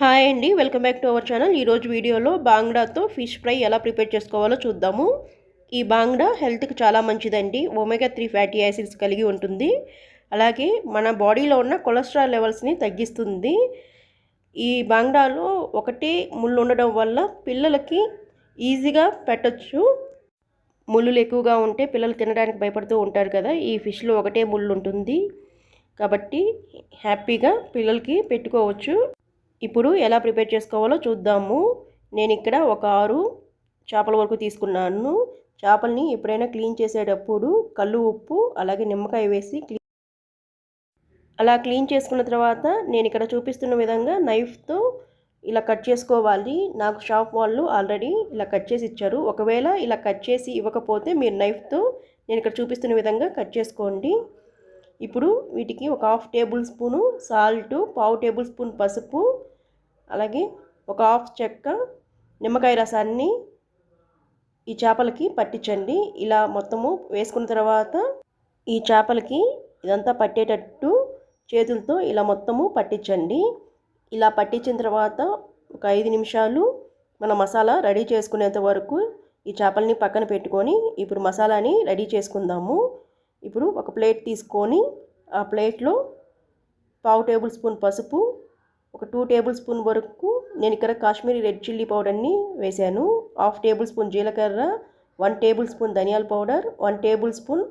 Hi అండి welcome back to our channel. ఈరోజు వీడియోలో బాంగ్డాతో ఫిష్ ఫ్రై ఎలా ప్రిపేర్ చేసుకోవాలో చూద్దాము. ఈ బాంగ్డా హెల్త్కి చాలా మంచిదండి. ఒమేగా త్రీ ఫ్యాటీ యాసిడ్స్ కలిగి ఉంటుంది. అలాగే మన బాడీలో ఉన్న కొలెస్ట్రాల్ లెవెల్స్ని తగ్గిస్తుంది. ఈ బాంగ్డాలో ఒకటే ముళ్ళు ఉండడం వల్ల పిల్లలకి ఈజీగా పెట్టచ్చు. ముళ్ళు ఎక్కువగా ఉంటే పిల్లలు తినడానికి భయపడుతూ ఉంటారు కదా ఈ ఫిష్లో ఒకటే ముళ్ళు ఉంటుంది. కాబట్టి హ్యాపీగా పిల్లలకి పెట్టుకోవచ్చు. ఇప్పుడు ఎలా ప్రిపేర్ చేసుకోవాలో చూద్దాము. నేను ఇక్కడ ఒక ఆరు చేపల వరకు తీసుకున్నాను. చేపల్ని ఎప్పుడైనా క్లీన్ చేసేటప్పుడు కళ్ళు ఉప్పు అలాగే నిమ్మకాయ వేసి క్లీన్ అలా క్లీన్ చేసుకున్న తర్వాత నేను ఇక్కడ చూపిస్తున్న విధంగా నైఫ్తో ఇలా కట్ చేసుకోవాలి. నాకు షాప్ వాళ్ళు ఆల్రెడీ ఇలా కట్ చేసి ఇచ్చారు. ఒకవేళ ఇలా కట్ చేసి ఇవ్వకపోతే మీరు నైఫ్తో నేను ఇక్కడ చూపిస్తున్న విధంగా కట్ చేసుకోండి. ఇప్పుడు వీటికి ఒక హాఫ్ టేబుల్ స్పూను సాల్ట్ పావు టేబుల్ స్పూన్ పసుపు అలాగే ఒక హాఫ్ చెక్క నిమ్మకాయ రసాన్ని ఈ చేపలకి పట్టించండి. ఇలా మొత్తము వేసుకున్న తర్వాత ఈ చేపలకి ఇదంతా పట్టేటట్టు చేతులతో ఇలా మొత్తము పట్టించండి. ఇలా పట్టించిన తర్వాత ఒక ఐదు నిమిషాలు మన మసాలా రెడీ చేసుకునేంత వరకు ఈ చేపల్ని పక్కన పెట్టుకొని ఇప్పుడు మసాలాని రెడీ చేసుకుందాము. ఇప్పుడు ఒక ప్లేట్ తీసుకొని ఆ ప్లేట్లో పావు టేబుల్ స్పూన్ పసుపు ఒక టూ టేబుల్ స్పూన్ వరకు నేను ఇక్కడ కాశ్మీరీ రెడ్ చిల్లీ పౌడర్ని వేశాను. హాఫ్ టేబుల్ స్పూన్ జీలకర్ర వన్ టేబుల్ స్పూన్ ధనియాల powder one tablespoon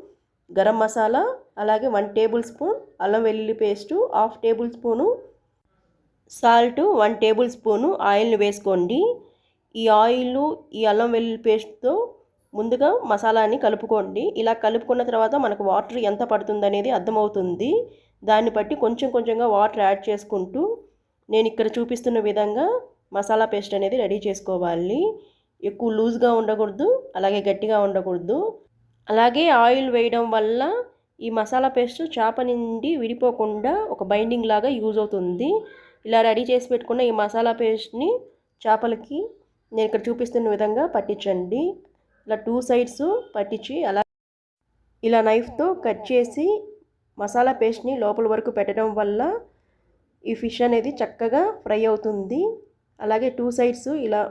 garam masala అలాగే వన్ టేబుల్ స్పూన్ అల్లం వెల్లుల్లి paste half tablespoon salt one tablespoon ఆయిల్ని వేసుకోండి. ఈ ఆయిల్ ఈ అల్లం వెల్లుల్లి పేస్ట్తో ముందుగా మసాలాని కలుపుకోండి. ఇలా కలుపుకున్న తర్వాత మనకు వాటర్ ఎంత పడుతుంది అర్థమవుతుంది. దాన్ని బట్టి కొంచెం కొంచెంగా వాటర్ యాడ్ చేసుకుంటూ నేను ఇక్కడ చూపిస్తున్న విధంగా మసాలా పేస్ట్ అనేది రెడీ చేసుకోవాలి. ఎక్కువ లూజ్గా ఉండకూడదు అలాగే గట్టిగా ఉండకూడదు. అలాగే ఆయిల్ వేయడం వల్ల ఈ మసాలా పేస్ట్ చేప నుండి విడిపోకుండా ఒక బైండింగ్ లాగా యూజ్ అవుతుంది. ఇలా రెడీ చేసి పెట్టుకున్న ఈ మసాలా పేస్ట్ని చేపలకి నేను ఇక్కడ చూపిస్తున్న విధంగా పట్టించండి. ఇలా టూ సైడ్స్ పట్టించి అలా ఇలా నైఫ్తో కట్ చేసి మసాలా పేస్ట్ని లోపల వరకు పెట్టడం వల్ల ఈ ఫిష్ అనేది చక్కగా ఫ్రై అవుతుంది. అలాగే టూ సైడ్స్ ఇలా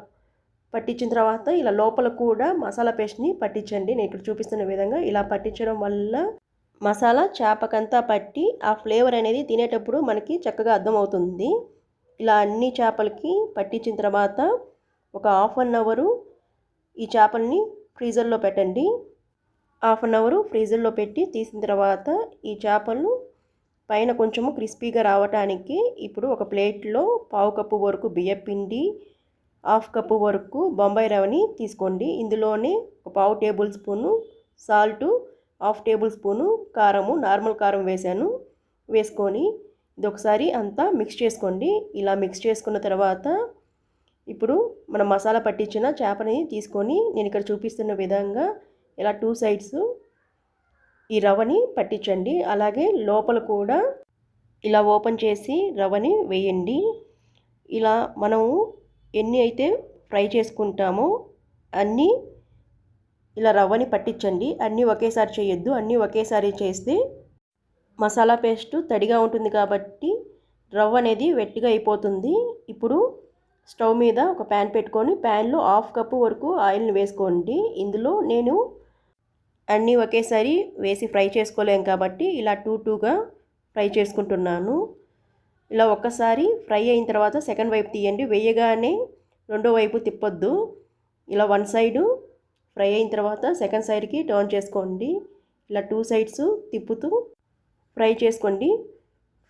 పట్టించిన తర్వాత ఇలా లోపల కూడా మసాలా పేస్ట్ని పట్టించండి. నేను ఇక్కడ చూపిస్తున్న విధంగా ఇలా పట్టించడం వల్ల మసాలా చేపకంతా పట్టి ఆ ఫ్లేవర్ అనేది తినేటప్పుడు మనకి చక్కగా అర్థమవుతుంది. ఇలా అన్ని చేపలకి పట్టించిన తర్వాత ఒక హాఫ్ అన్ అవరు ఈ చేపల్ని ఫ్రీజర్లో పెట్టండి. హాఫ్ అన్ అవరు ఫ్రీజర్లో పెట్టి తీసిన తర్వాత ఈ చేపలు పైన కొంచెము క్రిస్పీగా రావటానికి ఇప్పుడు ఒక ప్లేట్లో పావు కప్పు వరకు బియ్యపిండి హాఫ్ కప్పు వరకు బొంబాయి రవని తీసుకోండి. ఇందులోనే ఒక పావు tablespoon salt half tablespoon కారము నార్మల్ కారం వేశాను. వేసుకొని ఇది ఒకసారి అంతా మిక్స్ చేసుకోండి. ఇలా మిక్స్ చేసుకున్న తర్వాత ఇప్పుడు మనం మసాలా పట్టించిన చేపని తీసుకొని నేను ఇక్కడ చూపిస్తున్న విధంగా ఇలా టూ సైడ్స్ ఈ రవ్వని పట్టించండి. అలాగే లోపల కూడా ఇలా ఓపెన్ చేసి రవ్వని వేయండి. ఇలా మనము ఎన్ని అయితే ఫ్రై చేసుకుంటామో అన్నీ ఇలా రవ్వని పట్టించండి. అన్నీ ఒకేసారి చేయొద్దు. అన్నీ ఒకేసారి చేస్తే మసాలా పేస్ట్ తడిగా ఉంటుంది కాబట్టి రవ్వ అనేది వెట్టిగా అయిపోతుంది. ఇప్పుడు స్టవ్ మీద ఒక ప్యాన్ పెట్టుకొని ప్యాన్లో హాఫ్ కప్పు వరకు ఆయిల్ని వేసుకోండి. ఇందులో నేను అన్నీ ఒకేసారి వేసి ఫ్రై చేసుకోలేం కాబట్టి ఇలా టూ టూగా ఫ్రై చేసుకుంటున్నాను. ఇలా ఒక్కసారి ఫ్రై అయిన తర్వాత సెకండ్ వైపు తీయండి. వేయగానే రెండో వైపు తిప్పొద్దు. ఇలా వన్ సైడు ఫ్రై అయిన తర్వాత సెకండ్ సైడ్కి టర్న్ చేసుకోండి. ఇలా టూ సైడ్స్ తిప్పుతూ ఫ్రై చేసుకోండి.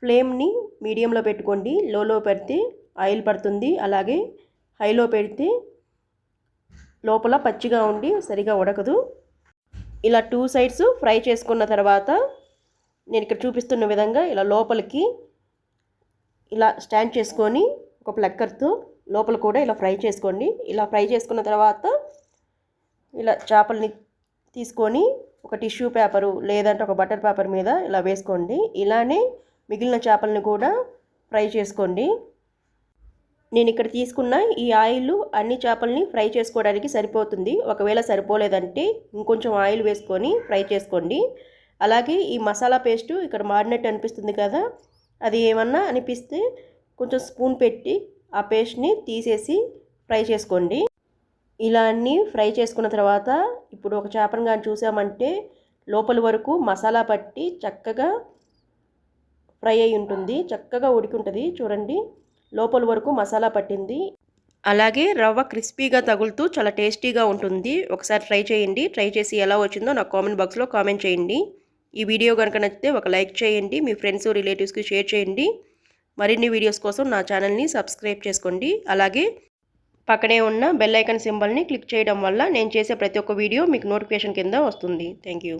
ఫ్లేమ్ని మీడియంలో పెట్టుకోండి. లోలో పెడితే ఆయిల్ పడుతుంది. అలాగే హైలో పెడితే లోపల పచ్చిగా ఉండి సరిగా ఉడకదు. ఇలా టూ సైడ్స్ ఫ్రై చేసుకున్న తర్వాత నేను ఇక్కడ చూపిస్తున్న విధంగా ఇలా లోపలికి ఇలా స్టాండ్ చేసుకొని ఒక ప్లక్కర్తో లోపల కూడా ఇలా ఫ్రై చేసుకోండి. ఇలా ఫ్రై చేసుకున్న తర్వాత ఇలా చేపల్ని తీసుకొని ఒక టిష్యూ పేపరు లేదంటే ఒక బటర్ పేపర్ మీద ఇలా వేసుకోండి. ఇలానే మిగిలిన చేపల్ని కూడా ఫ్రై చేసుకోండి. నేను ఇక్కడ తీసుకున్న ఈ ఆయిల్ అన్ని చేపల్ని ఫ్రై చేసుకోవడానికి సరిపోతుంది. ఒకవేళ సరిపోలేదంటే ఇంకొంచెం ఆయిల్ వేసుకొని ఫ్రై చేసుకోండి. అలాగే ఈ మసాలా పేస్టు ఇక్కడ మారినట్టు అనిపిస్తుంది కదా అది ఏమన్నా అనిపిస్తే కొంచెం స్పూన్ పెట్టి ఆ పేస్ట్ని తీసేసి ఫ్రై చేసుకోండి. ఇలా అన్నీ ఫ్రై చేసుకున్న తర్వాత ఇప్పుడు ఒక చేపను కానీ చూసామంటే లోపల వరకు మసాలా పట్టి చక్కగా ఫ్రై అయి ఉంటుంది చక్కగా ఉడికి ఉంటుంది. చూడండి. లోపల వరకు మసాలా పట్టింది. అలాగే రవ్వ క్రిస్పీగా తగులుతూ చాలా టేస్టీగా ఉంటుంది. ఒకసారి ట్రై చేయండి. ట్రై చేసి ఎలా వచ్చిందో నాకు కామెంట్ బాక్స్లో కామెంట్ చేయండి. ఈ వీడియో కనుక నచ్చితే ఒక లైక్ చేయండి. మీ ఫ్రెండ్స్ రిలేటివ్స్కి షేర్ చేయండి. మరిన్ని వీడియోస్ కోసం నా ఛానల్ని సబ్స్క్రైబ్ చేసుకోండి. అలాగే పక్కనే ఉన్న బెల్ ఐకన్ సింబల్ని క్లిక్ చేయడం వల్ల నేను చేసే ప్రతి ఒక్క వీడియో మీకు నోటిఫికేషన్ కింద వస్తుంది. Thank you